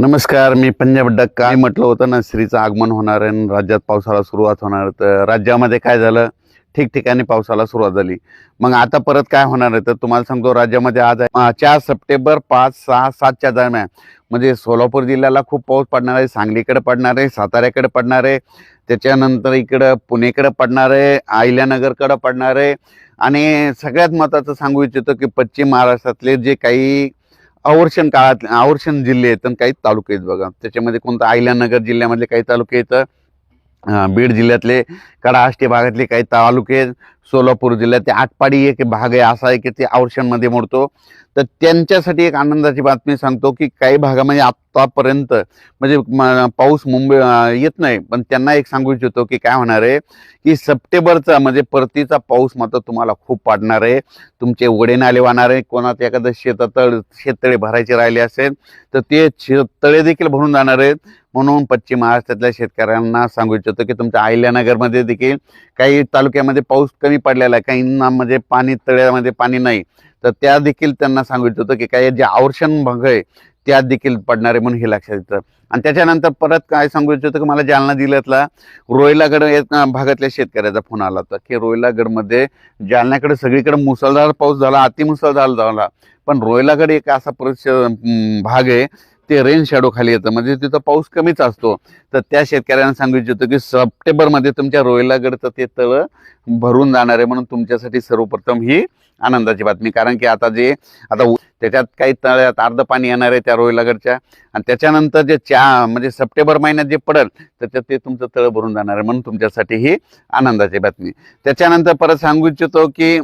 नमस्कार मी पंजाब डक्का. मी म्हटलं होतं ना श्रीचं आगमन होणार आहे आणि राज्यात पावसाला सुरुवात होणार तर राज्यामध्ये काय झालं? ठिकठिकाणी पावसाला सुरुवात झाली. मग आता परत काय होणार आहे? तर तुम्हाला सांगतो राज्यामध्ये आज आहे. चार सप्टेंबर पाच सहा सातच्या दरम्यान. म्हणजे सोलापूर जिल्ह्याला खूप पाऊस पडणार आहे सांगलीकडे पडणार आहे साताऱ्याकडे पडणार आहे. त्याच्यानंतर इकडं पुणेकडे पडणार आहे आहिल्यानगरकडं पडणार आहे. आणि सगळ्यात महत्त्वाचं सांगू इच्छितो की पश्चिम महाराष्ट्रातले जे काही अवर्षण काळात अवर्षण जिल्हे आहेत आणि काही तालुके आहेत बघा. त्याच्यामध्ये कोणतं अहिल्यानगर जिल्ह्यामधले काही तालुके आहेत बीड जिल्ह्यातले कडाष्टी भागातले काही तालुके सोलापूर जिल्ह्यात आटपाडी एक भाग आहे असा आहे की ते अवर्षणमध्ये मोडतो. तर त्यांच्यासाठी एक आनंदाची बातमी सांगतो की काही भागामध्ये आत्तापर्यंत म्हणजे, म्हणजे पाऊस मुंबई येत नाही. पण त्यांना एक सांगू इच्छितो की काय होणार आहे की सप्टेंबरचा म्हणजे परतीचा पाऊस मात्र तुम्हाला खूप पडणार आहे. तुमचे वडे नाले वाहणार आहे. कोणात एखादं शेततळ शेततळे भरायचे राहिले असेल तर ते शेततळे देखील भरून जाणार आहेत. म्हणून पश्चिम महाराष्ट्रातल्या शेतकऱ्यांना सांगू इच्छितो की तुमच्या अहिल्यानगरमध्ये देखील काही तालुक्यामध्ये पाऊस कमी पडलेला आहे. काहींना म्हणजे पाणी तळ्यामध्ये पाणी नाही. तर त्या देखील त्यांना सांगू इच्छितो की काही जे आवर्षण भाग आहे त्यात देखील पडणार आहे म्हणून हे लक्षात येतं. आणि त्याच्यानंतर परत काय सांगू इच्छितो की मला जालना जिल्ह्यातला रोहिलागड या भागातल्या शेतकऱ्याचा फोन आला होता की रोहिलागडमध्ये जालन्याकडे सगळीकडे मुसळधार पाऊस झाला अतिमुसळधार झाला. पण रोहिलागड एक असा परिस भाग आहे ते रेन शॅडो खाली येतं. म्हणजे तिथं पाऊस कमीच असतो. तर त्या शेतकऱ्यांना सांगू इच्छितो की सप्टेंबरमध्ये तुमच्या रोहिलागडचं ते तळं भरून जाणार आहे म्हणून तुमच्यासाठी सर्वप्रथम ही आनंदाची बातमी. कारण की आता जे आता त्याच्यात काही तळ्यात अर्ध पाणी येणार आहे त्या रोहिलागडच्या. आणि त्याच्यानंतर जे चा म्हणजे सप्टेंबर महिन्यात जे पडेल त्याच्यात ते तुमचं तळं भरून जाणार आहे म्हणून तुमच्यासाठी ही आनंदाची बातमी. त्याच्यानंतर परत सांगू इच्छितो की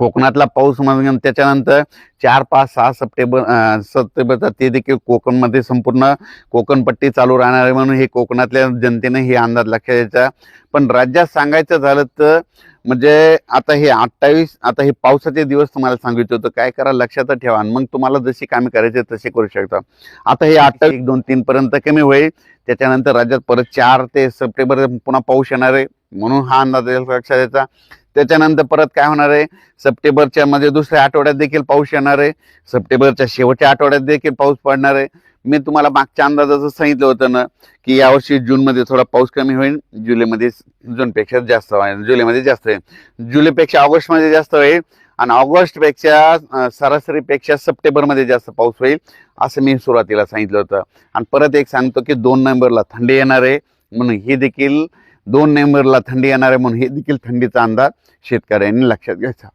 कोकणातला पाऊस म्हणजे त्याच्यानंतर चार पाच सहा सप्टेंबर सप्टेंबरचा ते देखील कोकणमध्ये संपूर्ण कोकणपट्टी चालू राहणार आहे म्हणून हे कोकणातल्या जनतेने हे अंदाज लक्षात द्यायचा पण राज्यात सांगायचं झालं तर म्हणजे आता हे अठ्ठावीस आता हे पावसाचे दिवस तुम्हाला सांगितलं होतं. काय करा लक्षात ठेवा आणि मग तुम्हाला जशी कामे करायचे तसे करू शकता. आता हे अठ्ठावीस एक दोन तीनपर्यंत कमी होईल. त्याच्यानंतर राज्यात परत चार ते सप्टेंबर पुन्हा पाऊस येणार आहे म्हणून हा अंदाज लक्षात द्यायचा त्याच्यानंतर परत काय होणार आहे? सप्टेंबरच्या मध्ये दुसऱ्या आठवड्यात देखील पाऊस येणार आहे. सप्टेंबरच्या शेवटच्या आठवड्यात देखील पाऊस पडणार आहे. मी तुम्हाला मागच्या अंदाजाचं सांगितलं होतं ना की यावर्षी जूनमध्ये थोडा पाऊस कमी होईल जुलैमध्ये जूनपेक्षा जास्त होईल. जुलैमध्ये जास्त होईल. जुलैपेक्षा ऑगस्टमध्ये जास्त होईल आणि ऑगस्टपेक्षा सरासरीपेक्षा सप्टेंबरमध्ये जास्त पाऊस होईल असं मी सुरुवातीला सांगितलं होतं. आणि परत एक सांगतो की दोन नोव्हेंबरला थंडी येणार आहे. म्हणून हे देखील दोन नोव्हेंबरला थंडी येणार आहे म्हणून हे देखील थंडीचा अंदाज शेतकऱ्यांनी लक्षात घ्यायचा.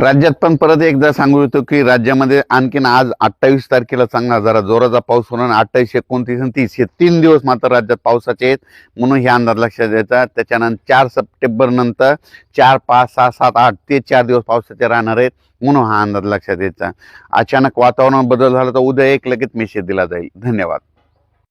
राज्यात पण परत एकदा सांगू इच्छितो की राज्यामध्ये आणखीन आज अठ्ठावीस तारखेला चांगला जरा जोराचा पाऊस होणार अठ्ठावीस एकोणतीस आणि तीस हे तीन दिवस मात्र राज्यात पावसाचे आहेत म्हणून हे अंदाज लक्षात द्यायचा त्याच्यानंतर चार सप्टेंबर नंतर चार पाच सहा सात आठ ते चार दिवस पावसाचे राहणार आहेत म्हणून हा अंदाज लक्षात द्यायचा अचानक वातावरण बदल झाला तर उद्या एक लगेच मेसेज दिला जाईल. धन्यवाद.